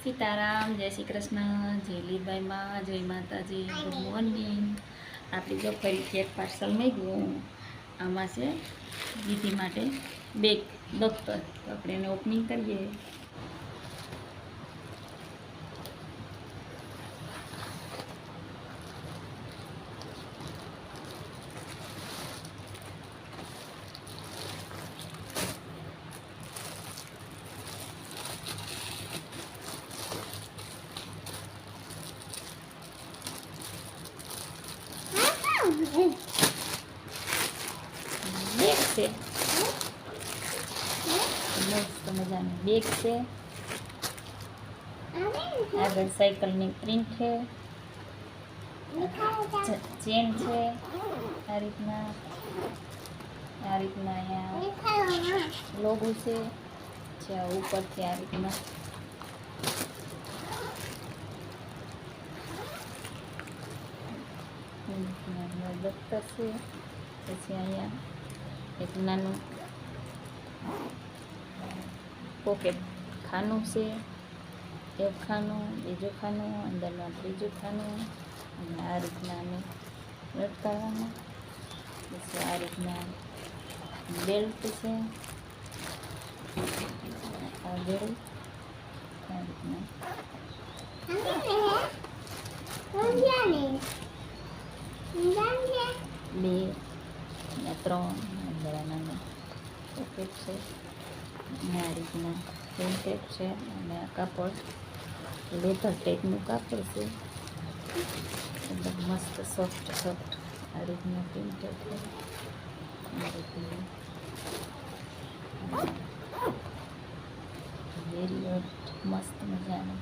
સીતારામ જય શ્રી કૃષ્ણ જય લીલભાઈમાં જય માતાજી ગુડ મોર્નિંગ. આપણે જો ફરીથી એક પાર્સલ મેં ગયું આમાં છે દીદી માટે બેગ દફતર તો આપણે એને ઓપનિંગ કરીએ. બેગ છે મસ્ત મજાનું બેગ છે આગળ સાયકલની પ્રિન્ટ છે. ચેન છે. આ રીતના. આ રીતના અહીંયા લોગો છે. જ્યાં ઉપરથી આ રીતના આ રીતના અહીંયા દફતર છે પછી અહીંયા એક નાનું પોકેટ ખાનું છે એક ખાનું બીજું ખાનું અંદરમાં ત્રીજું ખાનું અને આ રીતના અમે લટકાવવાનું પછી આ રીતના બેલ્ટ છે આ બેલ્ટ આ રીતના બે ને ત્રણ અંદર આ પોકેટ છે. અને આ રીતના પ્રિન્ટેડ છે અને આ કાપડ. લેધર ટેપનું કાપડ છે. એકદમ મસ્ત સોફ્ટ સોફ્ટ આ રીતના પ્રિન્ટેડ છે. આ રીતનું. મસ્ત મજાનું.